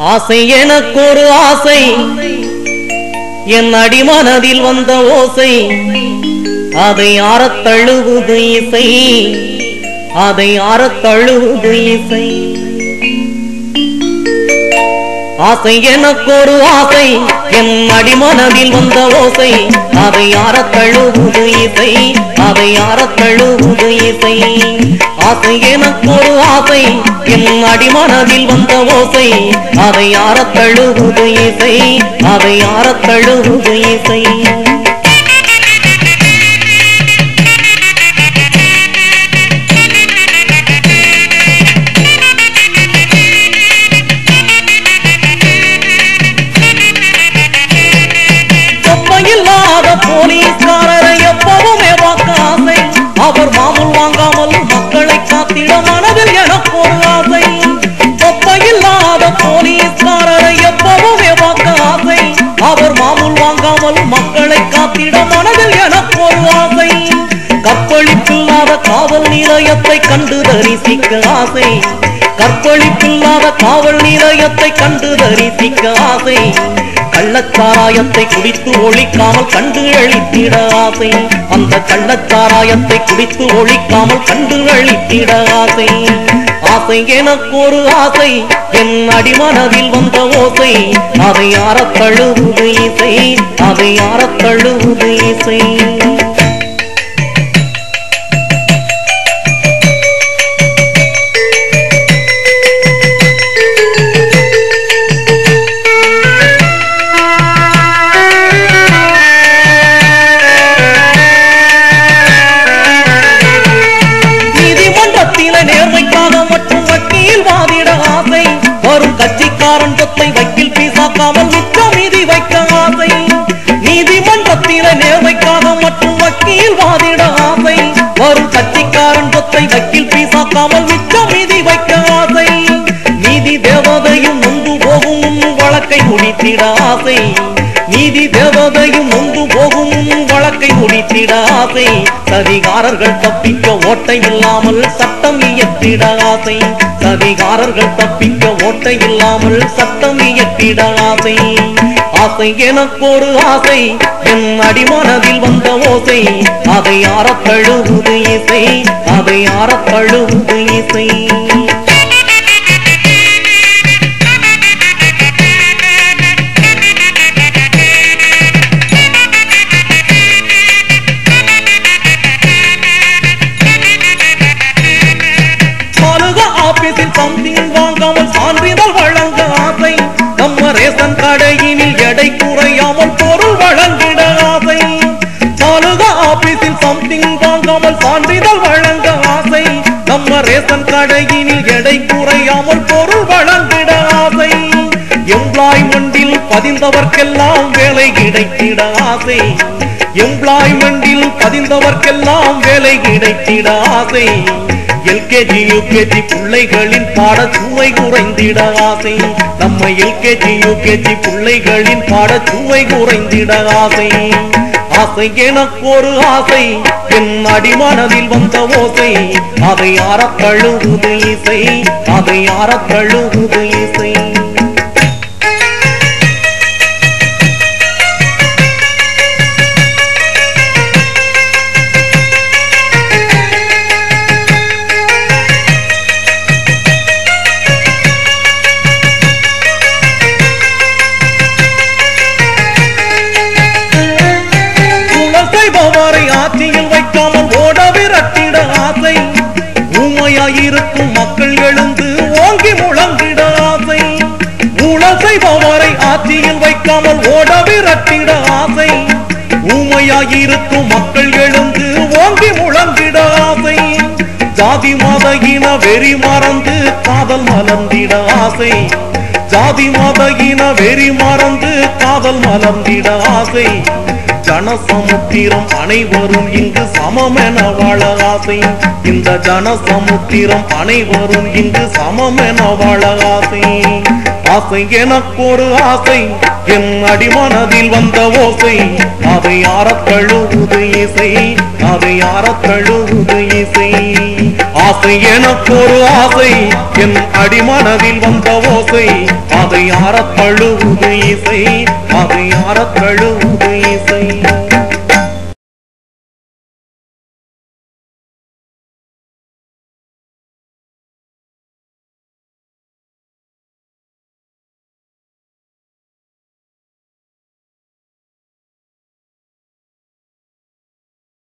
ஆசை எனக்கொரு ஆசை. என் அடிமனதில் வந்த ஓசை. அதை ஆறத்தழுவுது இசை. அதை ஆறத்தழுவுது இசை. ஆசை எனக்கொரு ஆசை. என் அடிமனதில் வந்த ஓசை. அதை யார தழுவுது இசை. அதை யார தழுவுது இசை. ஆசை எனக்கொரு ஆசை. என் அடிமனதில் வந்த ஓசை. அதை யார தழுவுது இசை. அதை யார தழுவுது இசை. போலீஸ்காரரை எப்பவுமே வாக்காசை அவர் மாமூல் வாங்காமல் மக்களை காத்திட மனதில் எனக்கு ஒரு ஆசை. தொப்பையில்லாத போலீஸ்காரரை எப்பவுமே வாக்காசை அவர் மாமூல் வாங்காமல் மக்களை காத்திட மனதில் எனக்கு ஒரு ஆசை. கற்பழிப்பில்லாத காவல் நிலையத்தை கண்டு தரிசிக்க ஆசை. கற்பழிப்பில்லாத காவல் நிலையத்தை கண்டு தரிசிக்க ஆசை. கள்ளச்சாராயத்தை குடித்து ஒழிக்காமல் கண்டு அழித்திட ஆசை அந்த கள்ளச்சாராயத்தை குடித்து ஒழிக்காமல் கண்டு அழித்திட ஆசை ஆசை எனக்கு ஒரு ஆசை என் அடிமனதில் வந்த ஓசை. அதை ஆறத் தழுவுது இசை அதை ஆறத் தழுவுது இசை. ஆசை சொத்தை வக்கீல் பீசாக்காமல் மிச்சம் மீதி வைக்க ஆசை. நீதி தேவதையும் நொந்து போகும் வழக்கை முடித்திட ஆசை. நீதி தேவதையும் நொந்து போகும் வழக்கை முடித்திட ஆசை. சதிகாரர்கள் தப்பிக்க ஓட்டை இல்லாமல் சட்டம் இயற்றிட ஆசை. சதிகாரர்கள் தப்பிக்க ஓட்டை இல்லாமல் சட்டம் இயற்றிட ஆசை. ஆசை எனக்கு ஒரு ஆசை. என் அடிமனதில் வந்த ஓசை. அதை ஆறத் தழுவுது இசை. அதை ஆறத் தழுவுது இசை. கடையினில் எடை குறையாமல் பொருள் வழங்கிட ஆசை தாலுகா ஆபீஸில் சம்திங் வாங்காமல் சான்றிதழ் வழங்க ஆசை நம்ம ரேசன் கடையினில் எடை குறையாமல் பொருள் வழங்கிட ஆசை எம்ப்ளாய்மெண்டில் பதிந்தவர்க்கெல்லாம் வேலை கிடைத்திட ஆசை எம்ப்ளாய்மெண்டில் பதிந்தவர்க்கெல்லாம் வேலை கிடைத்திட ஆசை எல்கேஜி யூகேஜி பிள்ளைகளின் பாட சுவை குறைந்திட ஆசை. நம்ம எல்கேஜி யூகேஜி பிள்ளைகளின் பாட சுவை குறைந்திட ஆசை. ஆசை எனக்கு ஒரு ஆசை என் அடிமனதில் வந்த ஓசை. அதை ஆறத் தழுவுது இசை அதை ஆறத் தழுவுது இசை. ஆட்சியில் வைக்காமல் ஓட விரட்டிட ஆசை. ஊமையாயிருக்கும் மக்கள் எழுந்து ஓங்கி முழங்கிட ஆசை. ஊழல் செய்பவரை ஆட்சியில் வைக்காமல் ஓட விரட்டிட ஆசை. ஊமையாயிருக்கும் மக்கள் எழுந்து ஓங்கி முழங்கிட ஆசை. ஜாதி மத இன வெறி மறந்து காதல் மலர்ந்திட ஆசை. ஜாதி மத இன வெறி மறந்து காதல் மலர்ந்திட ஆசை. ஜனசமுத்திரம் அனைவரும் இங்கு சமமென வாழ ஆசை. இந்த ஜனசமுத்திரம் அனைவரும் இங்கு சமமென வாழ ஆசை. ஆசை எனக்கு ஒரு ஆசை. என் அடிமனதில் வந்த ஓசை அதை யாரத்தழுவது இசை அதை யாரத்தழுவது இசை. ஆசை எனக்கு ஒரு ஆசை என் அடிமனதில் வந்த ஓசை அதை யாரத்தழுவது இசை அதை யாரத்தழுவது இசை.